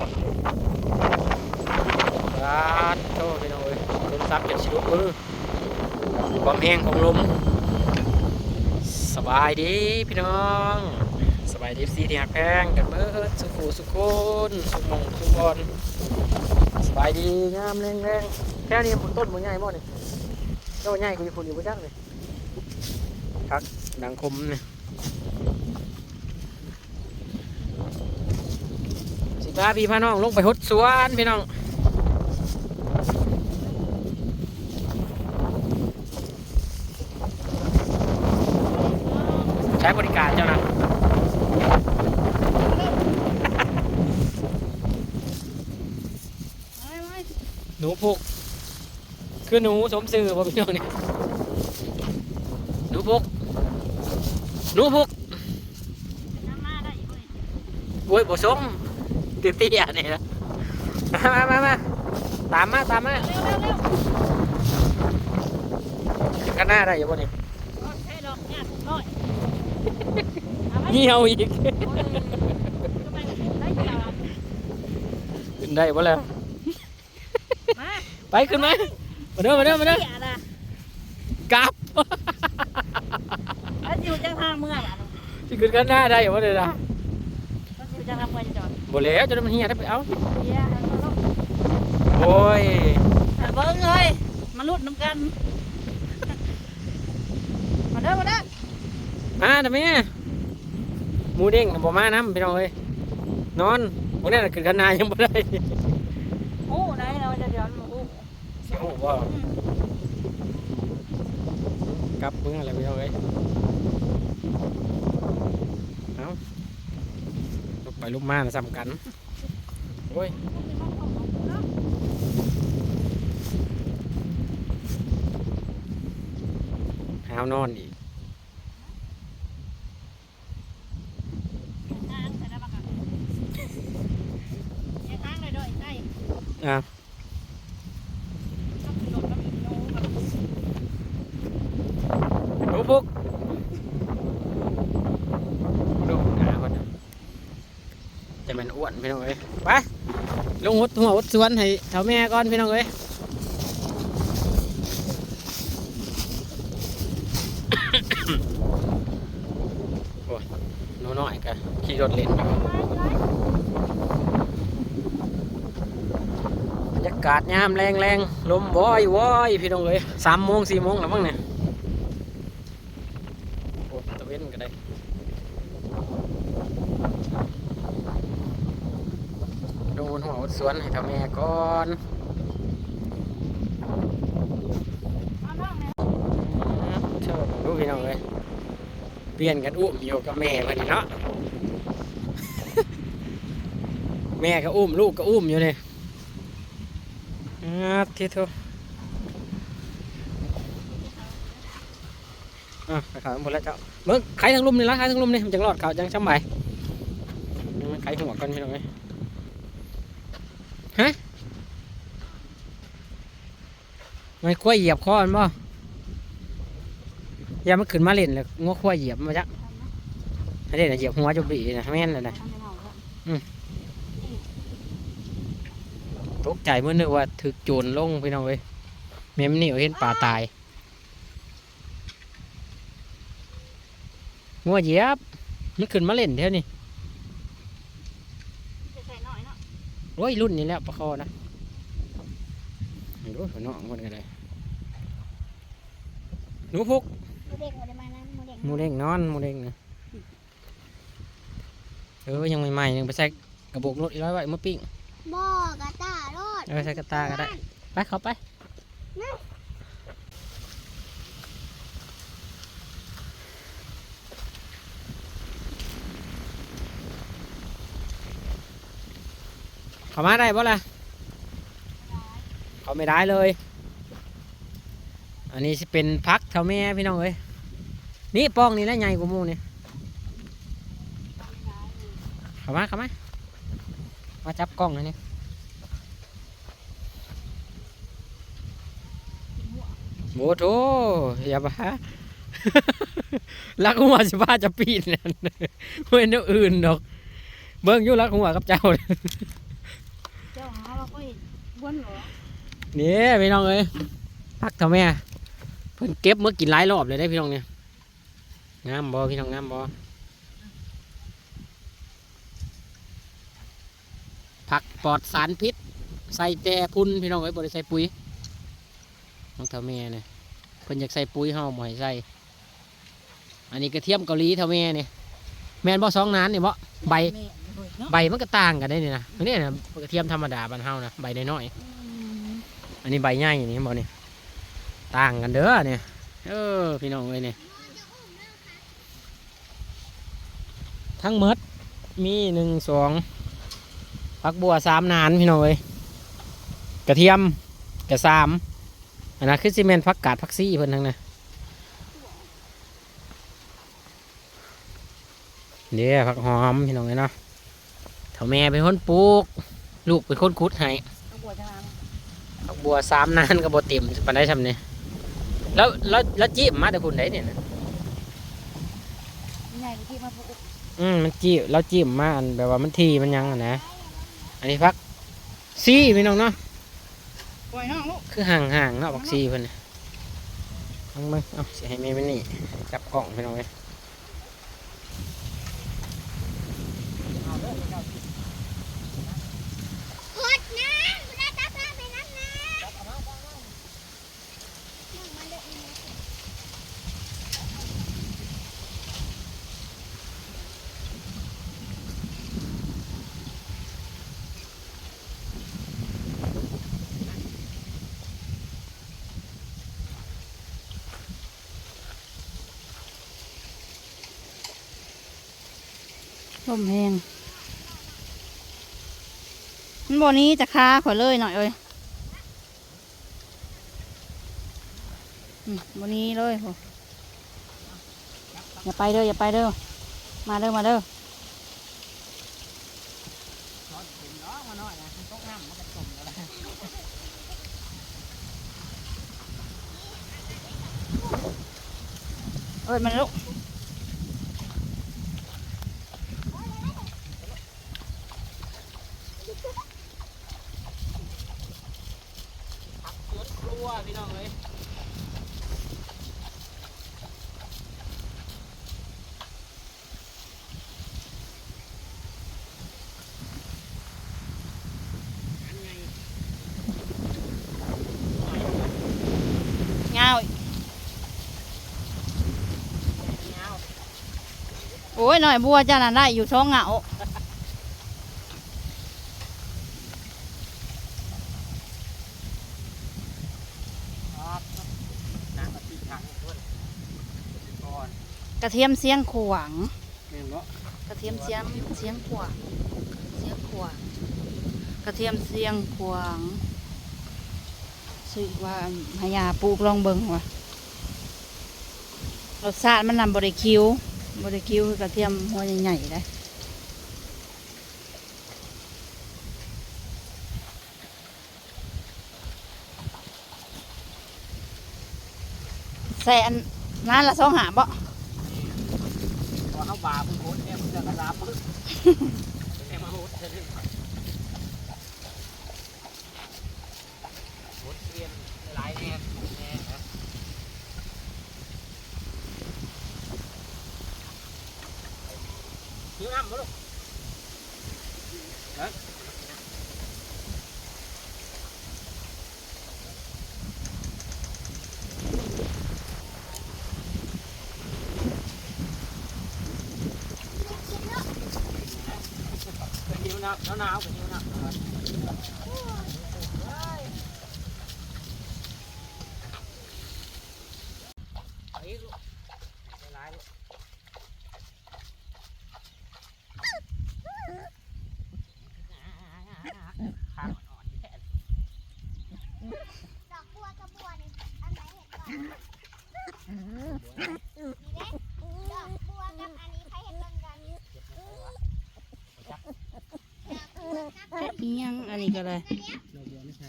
รัดโตพี่น้องเอ้ยลมซับเป็นชิลุกมือความแห้งของลม สบายดีพี่น้อง สบายดีซีที่หักแพงกันเมื่อสุขุสุขคนสุขมงสุขบอลสบายดีงามแรงแรงแค่นี้ผมต้นมันใหญ่บ่นี่เจ้าใหญ่กูจะคนอยู่บ่จักเลยครับดังคมเนี่ย พาพี่พาน้องลงไปหดสวนพี่น้องใช้บริการเจ้านะหนูพุก คือหนูสมซื่อบ่อพี่น้องเนี่ยหนูพุกหนูพุกโอ้ยบ่สม เตี้ยเตี้ยๆนี่นะมามามาตามมาตามมาเร็วเร็วเร็วถึงกันหน้าได้อยู่บ่นี่โอเคดอกเนี่ยถูกร้อยเอาไว้เหี่ยวอีกโอ้ยทำไมได้เดียวอะขึ้นได้บ่แล้วมาไปขึ้นมามาเด้อมาเด้อมาเด้อเสียนะกลับแล้วอยู่จังทางเมื่อยอะสิขึ้นกันหน้าได้อยู่บ่เด้อล่ะ บ่แล้วจะได้มันเหี่ยได้ไปเอาเสียแล้วก็ต้องโอ้ยเบิ้งเลยมาลุดน้ำกัน มาเด้อมาเด้อมาทำไมหมูเด้งบ่มานํพี่น้องเอ้ยนอนบ่ได้น่ะขึ้นกันหน้ายังบ่ได้โอ้ไหนเราจะเดี๋ยวโอ้สิโอ้บ่กลับมึงอะไรพี่น้องเอ้ยเอา ลุกไปลุกมาน่ะซ้ำกันโอ้ยหาวนอนอีกทางแต่ละบัก วนพี่น้องเอ้ยไปลงหดหัวหดสวนให้เท่าแม่ก่อนพี่น้องเอ้ยโอ้ยหนูน้อยกันขี่รถเล่นอยู่บรรยากาศยามแรงแรงๆลมวอยวอยพี่น้องเอ้ยสามโมงสี่โมงแล้วมั้งเนี่ยโอ้ตะเว้นก็ได้ดูบนหัว สวนให้เท่าแม่ก่อนเอาน้องเนี่ยเชิญดูพี่น้องเลยเปลี่ยนกันอุ้มอยู่กับแม่เพิ่นนี่เนาะ แม่ก็อุ้มลูกก็อุ้มอยู่เลยอาทีเถอะอะขายหมดแล้วเจ้าเมื่อขายทั้งลุมนี่ละขายทั้งลุมนี่มันจังรอดเขาจังช่ำใบมันขายหัวกันพี่น้องเลย ฮะไม่กล้วยเหยียบคอมันบ่ยามันขึ้นมาเล่นเลยงัวควายเหยียบมาจ้ะให้เล่นะเหยียบหัวจุบีนะแม่นเลยนะทำให้เราก็ตกใจเมื่อนึกว่าถึกโจรลงพี่น้องเว้ยแม่มนี่เห็นป่าตายงัวเหยียบมันขึ้นมาเล่นเท่านี้ จะใส่หน่อยเนาะ โอ้ยรุ่นนี้แล้วประคอนะดูหัวน้องคนกันเลยหนูพุกมูเด็กมูเด็กมานะมูเด็กหมูเด้งนอนหมูเด้งนะเออยังใหม่ๆยังไปใส่กระบอกรถอีกร้อยไว้มาปิ้งบ่กระต่ายรถเออใส่กระตาก็ได้ไปเขาไป เขามาได้บ่ล่ะเขาไม่ได้เลย อันนี้สิเป็นพักเท่าแม่พี่น้องเอ้ยนี่ปองนี่นะใหญ่กว่ามูนี่เขามาเขามามาจับกล้องหนะนี่โอ้โถอย่าบ้ารักหัวสิบ้าจะปีนนั่นไม่นแนวอื่นดอก เบิ่งยู่รักหัวกับเจ้า เราก็เห็นบ้วนเหรอนี่พี่น้องเอ้ยพักเท่าแม่เพิ่นเก็บเมื่อกินหลายรอบเลยได้พี่น้องเนี่ยงามบ่พี่น้องงามบ่ผักปลอดสารพิษ ใส่แต่พุ่นพี่น้องเอ้ยบ่ได้ใส่ปุ๋ยน้องเท่าแม่เนี่ยเพิ่นอยากใส่ปุ๋ยเฮาบ่ให้ใส่อันนี้กระเทียมเกาหลีเท่าแม่เนี่ยแม่นบ่สองนานนี่บ่ใบ แม่เลยเนาะใบมันก็ต่างกันได้นี่นะอันนี้นะกระเทียมธรรมดาบ้านเฮานะใบน้อยๆอันนี้ใบใหญ่อย่างนี้บ่เนี่ยต่างกันเด้อเนี่ยเออพี่น้องเอ้ยเนี่ยทั้งหมดมีหนึ่งสองผักบัวสามนานพี่น้องเอ้ยกระเทียมกระสามอันนั้นคือซีเมนผักกาดผักซี่เพิ่นทั้งนั้นเดี๋ยวผักหอมพี่น้องเอ้ยเนาะเถ้าแม่เป็นคนปลูก ลูกเป็นคนขุดให้ต้องบวชจะมาดอกบัวสามนานก็บ่เต็มปานได้ทำเนี่ยแล้วแล้วแล้วจีบมาแต่คุณไหนเนี่ยนะใหญ่ที่มาปลูกอืมมันจีบแล้วจีบมาอันแบบว่ามันทีมันยังอะนะ อันนี้พักซี่พี่น้องเนาะปล่อยน้องลูกคือห่างห่างๆเนาะบักซี่เพิ่นน่ะเอามาเอาสิให้แม่มันนี่จับกล่องพี่น้องเลย ขุดนะคุณได้ตับมาไปน้ำนะมันเดือดนะ ลมแหงมันบ่นี้จะค้าขอเลยหน่อยเอ้ยอืมบ่นี้เลยโหอย่าไปเด้ออย่าไปเด้อมาเด้อมาเด้อเอ้ยมันลูก สวนครัวพี่น้องเลยอันไง เงาอีก เงา โอ้ยหน่อยบัวเจ้าน่ะได้อยู่ท้องเหงากระเทียมเสียงขวางกระเทียมเสียงเสียงขวางเสียงขวางกระเทียมเสียงขวางซื้อว่าพยาปลูกลองเบิงว่ะรสชาติมันนำบริคิว บริคิวคือกระเทียมหัวใหญ่ๆเลยใส่อันนั้นละสองหาบ่พอเขาบาบุญโหดเนี่ยมันจะกระลาปึ๊กแม่มาโหดเธอได้โหดเปลี่ยนหลายแน่แน่นะ หิวน้ำบ่ลูกฮะไปหิวน้ำหนาวๆไปหิวน้ำไปลูกไปหลายลูก ข้างอ่อนๆแค่ ดอกบัวกับบัวนี่อันไหนเห็นก่อนนี่เดอกบัวกับอันนี้ใครเห็นเบิ่งกันอิหยังอันนี้ก็เลย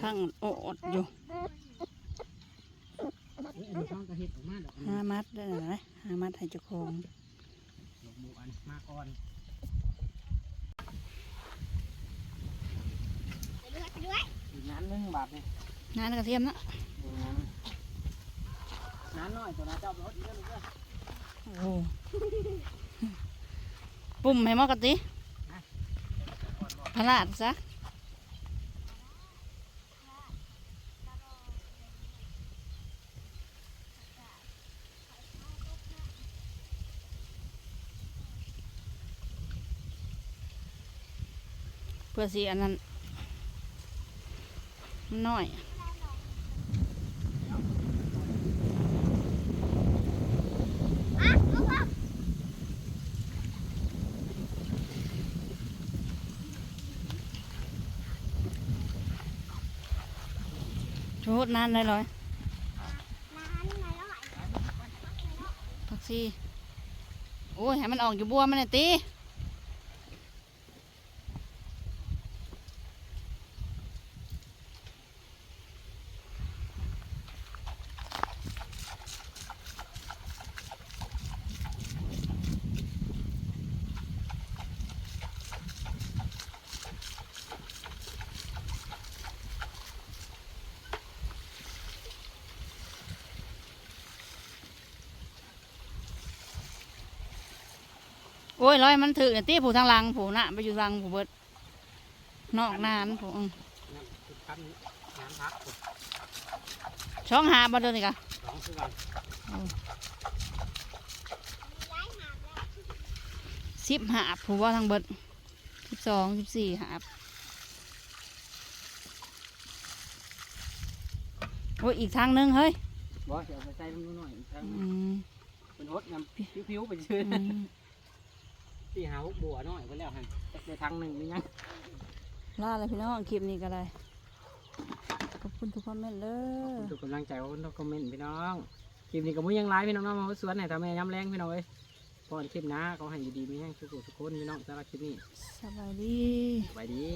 ข้างโอดอยู่เอ้ยอันนี้ข้างกระเห็ดออกมาดอกอันหานี้มัดได้ไหมหามัดให้เจ้าของดอกหมูอันมาก่อนไปด้วยไปด้วยนึงบาทนี่นานกระเทียมนะ น้ำน้อยตัวน้าเจ้ารถเยอะเลยโอ้โหปุ่มให้มอกะติพลาดซะเพื่อสีอันนั้นน้อย อะเอาพ่อ โทษนานเลยเลยนานหน่อยหน่อยผักซีโอ้ยให้มันออกอยู่บัวมันเลยตี อ้ยร้อยมันถือเนี่ยตีผูทางหลังผูน่ะไปอยู่หลังผูเบิดนอกนานผูอืมคันน้ำพักช่องหาบ่เดินอีกอะสองคือกันย้ายหาบแล้วสิบหาบผูว่าทางเบิดสิบสองสิบสี่หาบโอ้ยอีกทางหนึงเฮ้ยบ่เดี๋ยวไปใส่ลงหน่อยอีกครั้งอืมเป็นฮดน้ำผิวๆไปชื่อ อืมที่หาฮกบัวหน่อยไปแล้วฮะในทางหนึ่งนี่ยังลาเลยพี่น้องคลิปนี้ก็ได้ขอบคุณทุกคอมเมนต์เลยทุกกำลังใจขอบคุณทุกคอมเมนต์พี่น้องคลิปนี้ก็มุ้ยังไลฟ์พี่น้องเนาะมาสวนไหนทำให้ย้ำแรงพี่น้องเอ้ยพอนคลิปหนะเขาให้อยู่ดีมีแห้งทุกคนทุกคนพี่น้องสำหรับคลิปนี้สบายดีสบายดี